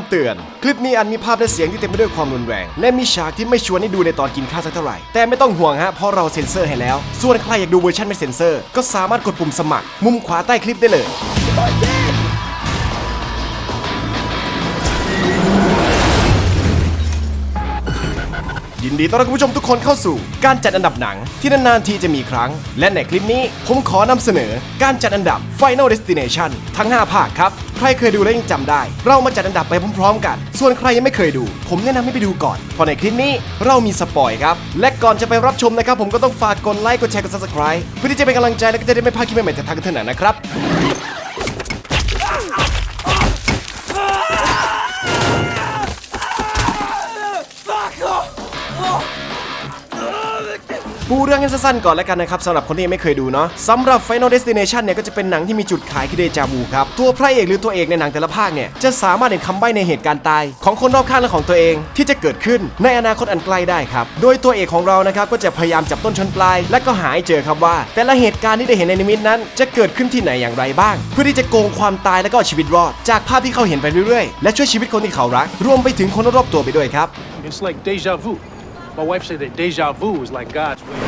ำเตือน คลิปนี้อันมีภาพและเสียงที่เต็มไปด้วยความรุนแรง และมีฉากที่ไม่ชวนให้ดูในตอนกินข้าวสักเท่าไหร่ แต่ไม่ต้องห่วงฮะ เพราะเราเซ็นเซอร์ให้แล้ว ส่วนใครอยากดูเวอร์ชันไม่เซ็นเซอร์ ก็สามารถกดปุ่มสมัคร มุมขวาใต้คลิปได้เลย ยินดีต้อนรับคุณผู้ชมทุกคนเข้าสู่ การจัดอันดับหนังที่นานๆทีจะมีครั้ง และในคลิปนี้ผมขอนำเสนอการจัดอันดับ Final Destination ทั้ง 5 ภาคครับ ใครเคยดูและยังจำได้ เรามาจัดอันดับไปพร้อมๆ กัน ส่วนใครยังไม่เคยดู ผมแนะนำให้ไปดูก่อนเพราะในคลิปนี้เรามีสปอยครับ และก่อนจะไปรับชมนะครับ ผมก็ต้องฝากกดไลค์กดแชร์กด subscribe เพื่อที่จะเป็นกำลังใจและก็จะได้ไม่พลาดคลิปใหม่ๆจากทางกันเถอะนะครับ ปูเรื่องให้สั้นๆก่อนแล้วกันนะครับสำหรับคนที่ยังไม่เคยดูเนาะสำหรับ Final Destination เนี่ยก็จะเป็นหนังที่มีจุดขายคือเดจาวูครับตัวพระเอกหรือตัวเอกในหนังแต่ละภาคเนี่ยจะสามารถเห็นคำใบ้ในเหตุการณ์ตาย ของคนรอบข้างและของตัวเอง ที่จะเกิดขึ้นในอนาคตอันใกล้ได้ครับโดยตัวเอกของเรานะครับก็จะพยายามจับต้นชนปลาย และก็หาให้เจอครับว่า แต่ละเหตุการณ์ที่ได้เห็นในนิมิตนั้น จะเกิดขึ้นที่ไหนอย่างไรบ้าง เพื่อที่จะโกงความตายและก็ชีวิตรอด จากภาพที่เขาเห็นไปเรื่อยๆ และช่วยชีวิตคนที่เขารัก รวมไปถึงคนรอบตัวไปด้วยครับ It's like deja vu. My wife said that deja vu is like God's way.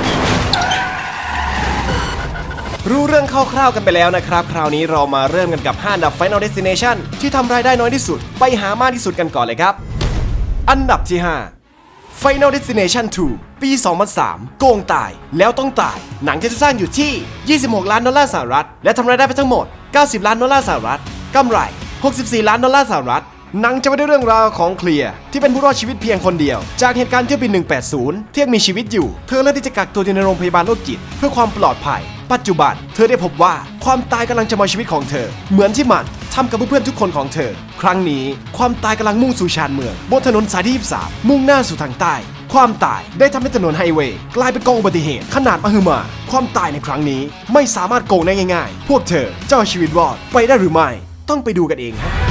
รู้เรื่องคร่าวๆกันไปแล้วนะครับ คราวนี้เรามาเริ่มกันกับ 5 อันดับ Final Destination ที่ทำรายได้น้อยที่สุด ไปหามากที่สุดกันก่อนเลยครับ อันดับที่ 5 Final Destination 2 ปี 2003 โกงตายแล้วต้องตาย หนังจะสร้างอยู่ที่ 26 ล้านดอลลาร์สหรัฐ และทำรายได้ไปทั้งหมด 90 ล้านดอลลาร์สหรัฐกำไร 64 ล้านดอลลาร์สหรัฐ หนังจะไม่ได้เรื่องราวของเคลียร์ที่เป็นผู้รอดชีวิตเพียงคนเดียว จากเหตุการณ์เที่ยวบิน 180 ที่ยังมีชีวิตอยู่ เธอเลือกที่จะกักตัวอยู่ในโรงพยาบาลโรคจิต เพื่อความปลอดภัย ปัจจุบัน เธอได้พบว่าความตายกำลังจะมาชีวิตของเธอ เหมือนที่มันทำกับเพื่อนๆทุกคนของเธอ ครั้งนี้ความตายกำลังมุ่งสู่ชานเมืองบนถนนสายที่23มุ่งหน้าสู่ทางใต้ ความตายได้ทำให้ถนนไฮเวย์กลายเป็นกองอุบัติเหตุขนาดมหึมา ความตายในครั้งนี้ไม่สามารถโกงได้ง่าย ๆ พวกเธอจะเอาชีวิตรอดไปได้หรือไม่ ต้องไปดูกันเองฮะ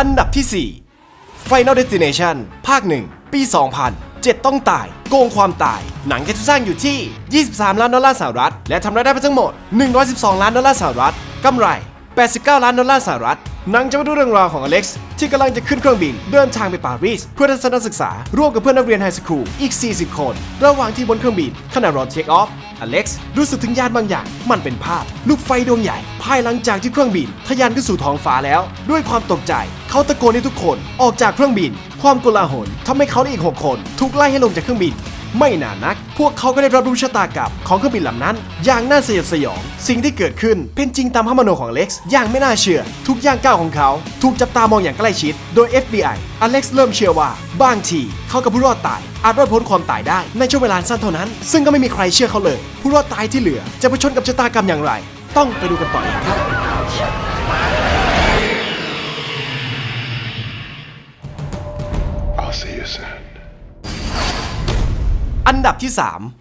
อันดับที่ 4 Final Destination ภาค 1 ปี 2000 7 ต้องตาย โกงความตาย หนังจะสร้างอยู่ที่ 23 ล้านดอลลาร์สหรัฐ และทำรายได้ไปทั้งหมด 112 ล้านดอลลาร์สหรัฐกำไร 89 ล้านดอลลาร์สหรัฐหนังจะมาดูเรื่องราวของอเล็กซ์ที่กำลังจะขึ้นเครื่องบิน เดินทางไปปารีส เพื่อทัศนศึกษา ร่วมกับเพื่อนนักเรียนไฮสคูลอีก 40 คน ระหว่างที่บนเครื่องบินขณะรอเทคออฟ อเล็กซ์รู้สึกถึงยานบางอย่าง มันเป็นภาพ ลูกไฟดวงใหญ่ ภายหลังจากที่เครื่องบิน ทะยานขึ้นสู่ท้องฟ้าแล้ว ด้วยความตกใจ เขาตะโกนให้ทุกคนออกจากเครื่องบิน ความโกลาหลทำให้เขาและอีก6คน ถูกไล่ให้ลงจากเครื่องบิน ไม่นานนัก พวกเขาก็ได้รับรู้ชะตากรรมของเครื่องบินลำนั้น อย่างน่าสยดสยอง สิ่งที่เกิดขึ้นเป็นจริงตามพมโนของเล็กซ์อย่างไม่น่าเชื่อ ทุกย่างก้าวของเขา ถูกจับตามองอย่างใกล้ชิด โดย FBI อเล็กซ์เริ่มเชื่อว่าบางทีเขากับผู้รอดตายอาจรอดพ้นความตายได้ในช่วงเวลาสั้นเท่านั้น ซึ่งก็ไม่มีใครเชื่อเขาเลย ผู้รอดตายที่เหลือจะไปชนกับชะตากรรมอย่างไร ต้องไปดูกันต่อเองครับ อันดับที่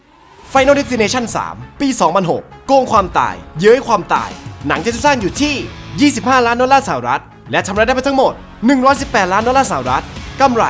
3 Final Destination 3 ปี 2006 โกงความตาย เย้ยความตาย หนังจะสร้างอยู่ที่ 25 ล้านดอลลาร์สหรัฐ และทำรายได้ไปทั้งหมด 118 ล้านดอลลาร์สหรัฐ กำไร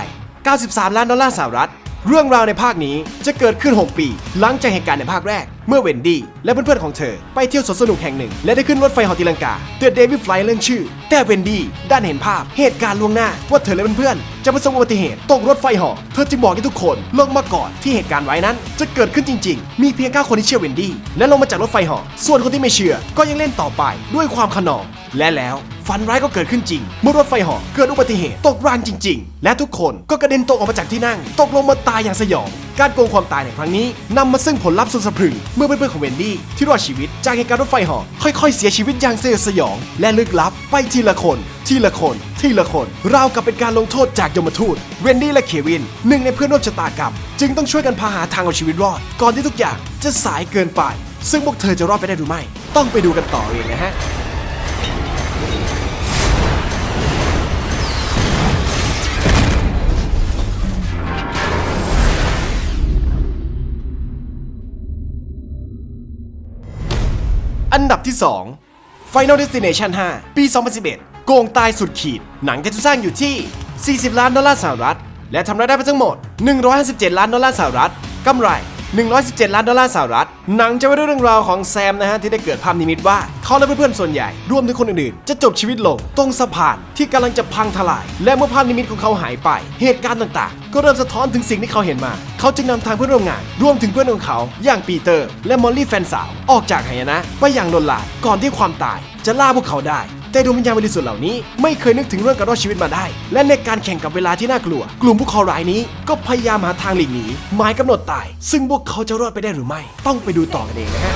93 ล้านดอลลาร์สหรัฐ เรื่องราวในภาคนี้จะเกิดขึ้น 6 ปี หลังจากเหตุการณ์ในภาคแรก เมื่อเวนดี้และเพื่อนๆของเธอ ไปเที่ยวสวนสนุกแห่งหนึ่ง และได้ขึ้นรถไฟหอตีลังกาเดอะเดวิดไฟเรื่องชื่อ แต่เวนดี้ด้านเห็นภาพเหตุการณ์ล่วงหน้าว่าเธอและเพื่อนๆจะประสบอุบัติเหตุตกรถไฟหอเธอจึงบอกให้ทุกคนลงมาก่อนที่เหตุการณ์ไว้นั้น จะเกิดขึ้นจริง ๆ มีเพียงแค่คนที่เชื่อเวนดี้และลงมาจากรถไฟหอส่วนคนที่ไม่เชื่อ ก็ยังเล่นต่อไปด้วยความขนองและแล้ว ฝันร้ายก็เกิดขึ้นจริง เมื่อรถไฟหาะเกิดอุบัติเหตุ ตกรางจริง ๆ และทุกคนก็กระเด็นตกออกมาจากที่นั่ง ตกลงมาตายอย่างสยอง การโกงความตายในครั้งนี้นำมาซึ่งผลลัพธ์สุดสะพรึง เมื่อเพื่อนๆของเวนดี้ที่รอดชีวิตจากเหตุการณ์รถไฟหาะค่อย ๆ เสียชีวิตอย่างสยดสยอง และลึกลับไปทีละคน ทีละคน ทีละคนราวกับเป็นการลงโทษจากยมทูตเวนดี้และเควินหนึ่งในเพื่อนร่วมชะตากรรมจึงต้องช่วยกันพาหาทางเอาชีวิตรอด ก่อนที่ทุกอย่างจะสายเกินไป ซึ่งพวกเธอจะรอดไปได้หรือไม่ ต้องไปดูกันต่อเองนะฮะ ดับที่ 2 Final Destination 5 ปี 2011 โกงตายสุดขีด หนังจะสร้างอยู่ที่ 40 ล้านดอลลาร์สหรัฐ และทำรายได้ไปทั้งหมด 157 ล้านดอลลาร์สหรัฐกำไร 117 ล้านดอลลาร์สหรัฐ หนังจะว่าด้วยเรื่องราวของแซมนะฮะที่ได้เกิดภาพนิมิตว่า เขาและเพื่อนๆส่วนใหญ่ รวมถึงคนอื่นๆ จะจบชีวิตลงตรงสะพานที่กำลังจะพังทลาย และเมื่อภาพนิมิตของเขาหายไป เหตุการณ์ต่างๆ ก็เริ่มสะท้อนถึงสิ่งที่เขาเห็นมา เขาจึงนำทางเพื่อนร่วมงาน รวมถึงเพื่อนของเขาอย่างปีเตอร์ และมอลลี่แฟนสาวออกจากหายนะไปอย่างลนลานก่อนที่ความตายจะล่าพวกเขาได้ แต่ดวงวิญญาณบริสุทธิ์เหล่านี้ไม่เคยนึกถึงเรื่องการรอดชีวิตมาได้ และในการแข่งกับเวลาที่น่ากลัว กลุ่มพวกเขารายนี้ก็พยายามหาทางหลีกหนีหมายกำหนดตาย ซึ่งพวกเขาจะรอดไปได้หรือไม่ ต้องไปดูต่อกันเองนะฮะ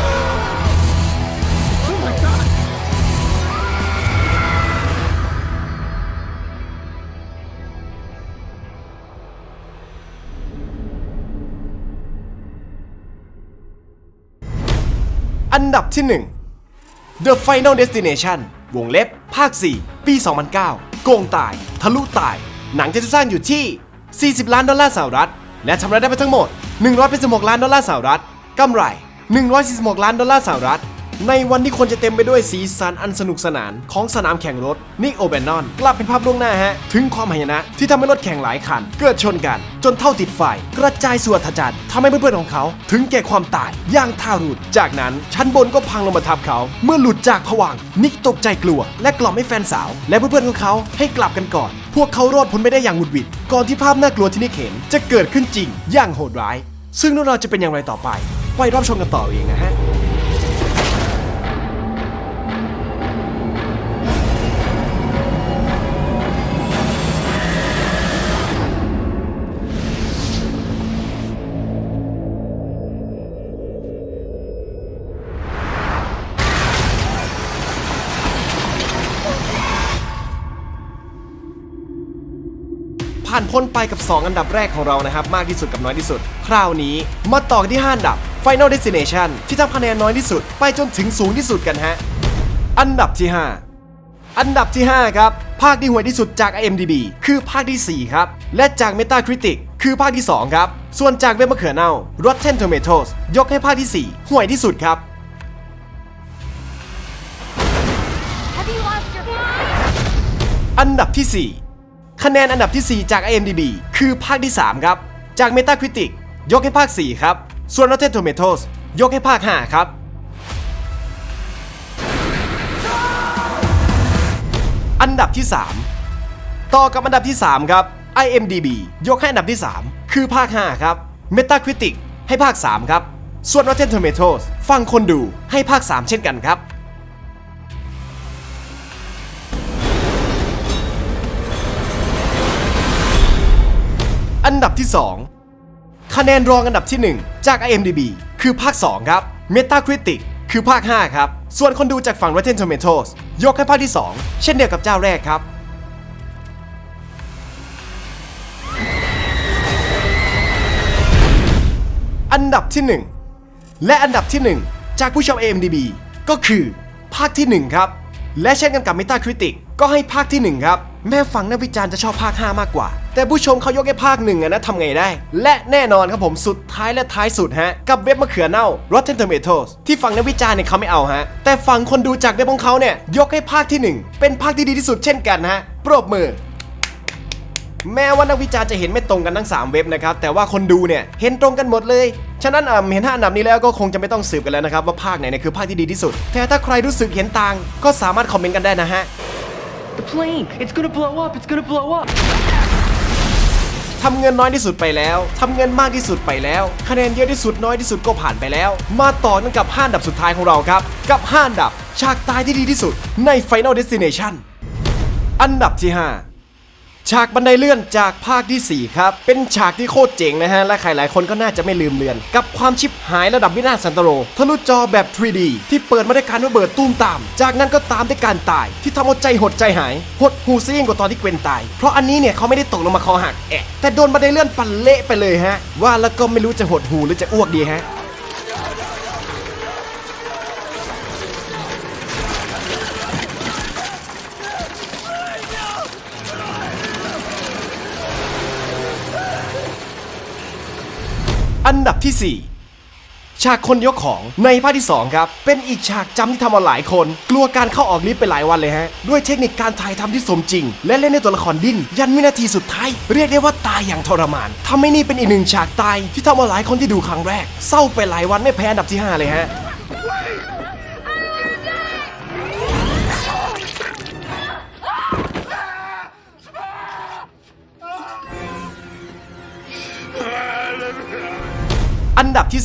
อันดับที่ 1 The Final Destination วงเล็บ ภาค 4 ปี 2009 โกงตาย ทะลุตาย หนังจะสร้างอยู่ที่ 40 ล้านดอลลาร์สหรัฐ และชำระได้ไปทั้งหมด 186 ล้านดอลลาร์สหรัฐกำไร 146 ล้านดอลลาร์สหรัฐ ในวันที่คนจะเต็มไปด้วยสีสันอันสนุกสนานของสนามแข่งรถนิกโอเบนนอนกลับเป็นภาพล่วงหน้าฮะ ถึงความหายนะที่ทำให้รถแข่งหลายคัน เกิดชนกัน จนเท่าติดไฟกระจายส่วนทจันทำให้เพื่อนๆของเขา ถึงแก่ความตายอย่างท่ารุดจากนั้นชั้นบนก็พังลงมาทับเขา เมื่อหลุดจากผวังนิกตกใจกลัว และกล่อมให้แฟนสาว และเพื่อนๆของเขาให้กลับกันก่อน พวกเขารอดพ้นไปได้อย่างหวุดหวิดก่อนที่ภาพน่ากลัวที่นิกเห็นจะเกิดขึ้นจริงอย่างโหดร้าย ซึ่งเรื่องราวจะเป็นอย่างไรต่อไป ไปรับชมกันต่อเองนะฮะ พ้นไปกับ 2 อันดับแรกของเรานะครับ มากที่สุดกับน้อยที่สุด คราวนี้มาต่อที่ 5 อันดับ Final Destination ที่ทำคะแนนน้อยที่สุด ไปจนถึงสูงที่สุดกันฮะ อันดับที่ 5 อันดับที่ 5 ครับ ภาคที่ห่วยที่สุดจาก IMDb คือภาคที่ 4 ครับ และจาก Metacritic คือภาคที่ 2 ครับ ส่วนจากเว็บมะเขือเน่า Rotten Tomatoes ยกให้ภาคที่ 4 ห่วยที่สุดครับ Have you lost your อันดับที่ 4 คะแนนอันดับที่ 4 จาก IMDb คือภาคที่ 3 ครับ จาก Metacritic ยกให้ภาค 4 ครับ ส่วน Rotten Tomatoes ยกให้ภาค 5 ครับ อันดับที่ 3 ต่อกับอันดับที่ 3 ครับ IMDb ยกให้อันดับที่ 3 คือภาค 5 ครับ Metacritic ให้ภาค 3 ครับ ส่วน Rotten Tomatoes ฟังคนดูให้ภาค 3 เช่นกันครับ อันดับที่ 2 คะแนนรองอันดับที่ 1 จาก IMDb คือภาค 2 ครับ Metacritic คือภาค 5 ครับ ส่วนคนดูจากฝั่ง Rotten Tomatoes ยกให้ภาคที่ 2 เช่นเดียวกับเจ้าแรกครับ อันดับที่ 1 และอันดับที่ 1 จากผู้ชม AMDB ก็คือภาคที่ 1 ครับ และเช่นกันกับ Metacritic ก็ให้ภาคที่ 1 ครับ แม่ฟังนักวิจารณ์จะชอบภาค 5 มากกว่า แต่ผู้ชมเขายกให้ภาคหนึ่งอะนะทำไงได้ และแน่นอนครับผมสุดท้ายและท้ายสุดฮะ กับเว็บมะเขือเน่า Rotten Tomatoes ที่ฝั่งนักวิจารณ์เนี่ยเขาไม่เอาฮะ แต่ฝั่งคนดูจากเว็บของเขาเนี่ยยกให้ภาคที่ 1 เป็นภาคที่ดีที่สุดเช่นกันฮะปรบมือแม้ว่านักวิจารณ์จะเห็นไม่ตรงกันทั้ง 3 เว็บนะครับ แต่ว่าคนดูเนี่ยเห็นตรงกันหมดเลย ฉะนั้นอะเห็นห้าอันดับนี้แล้วก็คงจะไม่ต้องสืบกันแล้วนะครับว่าภาคไหนเนี่ยคือภาคที่ดีที่สุด แต่ถ้าใครรู้สึกเห็นต่าง ก็สามารถคอมเมนต์กันได้นะฮะ The plane! It's gonna blow up! It's gonna blow up! ทำเงินน้อยที่สุดไปแล้วทำเงินมากที่สุดไปแล้ว คะแนนเยอะที่สุดน้อยที่สุดก็ผ่านไปแล้ว มาต่อกันกับ5อันดับสุดท้ายของเราครับ กับ5อันดับฉากตายที่ดีที่สุดใน Final Destination อันดับที่ 5 ฉากบันไดเลื่อนจากภาคที่ 4 ครับ เป็นฉากที่โคตรเจ๋งนะฮะ และใครหลายคนก็น่าจะไม่ลืมเลือน กับความชิบหายระดับวินาศสันตโรทะลุจอแบบ 3D ที่เปิดมาด้วยการระเบิดตุ้มตาม จากนั้นก็ตามด้วยการตาย ที่ทำเอาใจหดใจหาย หดหูซิ่งกว่าตอนที่เกวนตาย เพราะอันนี้เนี่ยเขาไม่ได้ตกลงมาคอหักแอะแต่โดนบันไดเลื่อนปั่นเละไปเลยฮะ ว่าแล้วก็ไม่รู้จะหดหูหรือจะอ้วกดีฮะ อันดับที่ฉากคนยกของในภาคที่ 2 ครับ เป็นอีกฉากจำที่ทำเอาหลายคน กลัวการเข้าออกลิฟต์ไปหลายวันเลยฮะ ด้วยเทคนิคการถ่ายทำที่สมจริง และเล่นในตัวละครดิ้นยันวินาทีสุดท้าย เรียกได้ว่าตายอย่างทรมานทำให้นี่เป็นอีกหนึ่งฉากตายที่ทำเอาหลายคนที่ดูครั้งแรกเศร้าไปหลายวันไม่แพ้อันดับที่ 5 เลยฮะ อันดับที่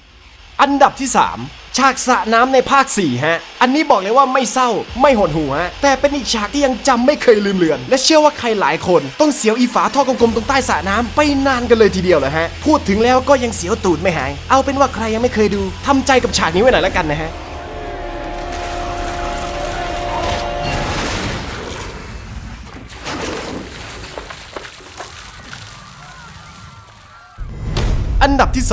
3 อันดับที่ 3 ฉากสระน้ำในภาค 4 ฮะ อันนี้บอกเลยว่าไม่เศร้าไม่หดหูฮะ แต่เป็นอีกฉากที่ยังจำไม่เคยลืมเลือน และเชื่อว่าใครหลายคนต้องเสียวอีฝาท่อกลมๆตรงใต้สระน้ำไปนานกันเลยทีเดียวเหลยฮะ พูดถึงแล้วก็ยังเสียวตูดไม่หาย เอาเป็นว่าใครยังไม่เคยดูทำใจกับฉากนี้ไว้หน่อยแล้วกันนะฮะ อันดับที่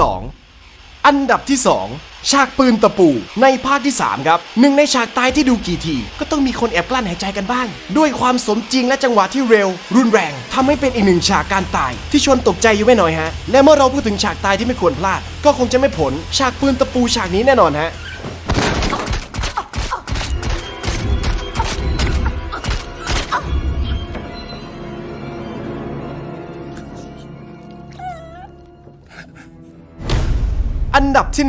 2อันดับที่ 2 ฉากปืนตะปู ในภาคที่ 3 ครับหนึ่งในฉากตายที่ดูกี่ที ก็ต้องมีคนแอบกลั้นหายใจกันบ้าง ด้วยความสมจริงและจังหวะที่เร็ว รุนแรงทำให้เป็นอีกหนึ่งฉากการตาย ที่ชวนตกใจอยู่ไม่น้อยฮะ และเมื่อเราพูดถึงฉากตายที่ไม่ควรพลาด ก็คงจะไม่ผลฉากปืนตะปูฉากนี้แน่นอนฮะ ดับที่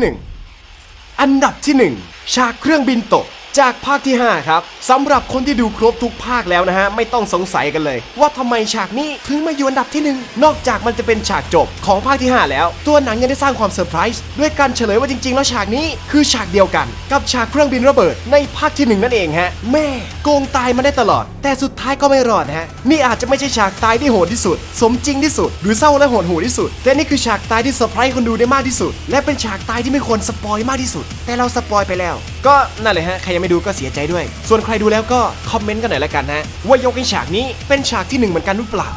1 อันดับที่ 1 ฉากเครื่องบินตกจากภาคที่ 5 ครับ สำหรับคนที่ดูครบทุกภาคแล้วนะฮะ ไม่ต้องสงสัยกันเลย ว่าทำไมฉากนี้ถึงมาอยู่อันดับที่ 1 นอกจากมันจะเป็นฉากจบของภาคที่ 5 แล้ว ตัวหนังยังได้สร้างความเซอร์ไพรส์ด้วยการเฉลยว่าจริง ๆ แล้วฉากนี้คือฉากเดียวกัน กับฉากเครื่องบินระเบิดในภาคที่ 1 นั่นเองฮะ แม่โกงตายมาได้ตลอด แต่สุดท้ายก็ไม่รอดฮะนี่อาจจะไม่ใช่ฉากตายที่โหดที่สุด สมจริงที่สุด หรือเศร้าและโหดหูที่สุด แต่นี่คือฉากตายที่เซอร์ไพรส์คนดูได้มากที่สุด และเป็นฉากตายที่ไม่ควรสปอยมากที่สุด แต่เราสปอยไปแล้ว ก็นั่นแหละฮะใครยังไม่ดูก็เสียใจด้วย ส่วนใครดูแล้วก็คอมเมนต์กันหน่อยละกันฮะว่ายกไอ้ฉากนี้เป็นฉากที่หนึ่งเหมือนกันหรือเปล่า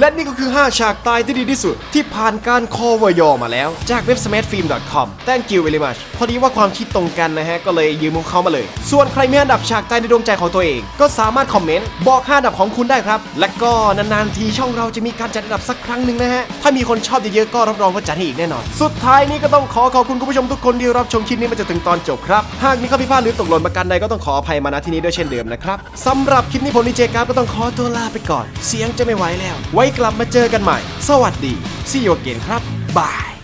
และนี่ก็คือ 5 ฉากตายที่ดีที่สุด ที่ผ่านการคอวยอมาแล้ว จากเว็บ smartfilm.com thank you very much พอดีว่าความคิดตรงกันนะฮะ ก็เลยยืมมุกเขามาเลย ส่วนใครมีอันดับฉากตายในดวงใจของตัวเอง ก็สามารถคอมเมนต์ บอก 5 อันดับของคุณได้ครับ และก็นานๆทีช่องเราจะมีการจัดอันดับสักครั้งหนึ่งนะฮะ ถ้ามีคนชอบเยอะๆก็รับรองว่าจัดให้อีกแน่นอน สุดท้ายนี้ก็ต้องขอขอบคุณคุณผู้ชมทุกคนที่รับชมคลิปนี้มาจนถึงตอนจบครับ หากมีข้อผิดพลาดหรือตกหล่นประการใดก็ต้องขออภัยมาณที่นี้ด้วยเช่นเดิมนะครับสำหรับคลิปนี้ผมดีเจกราฟก็ต้องขอตัวลาไปก่อน เสียงจะไม่ไหวแล้วไว้กลับมาเจอกันใหม่ สวัสดีซีโยเกนครับบาย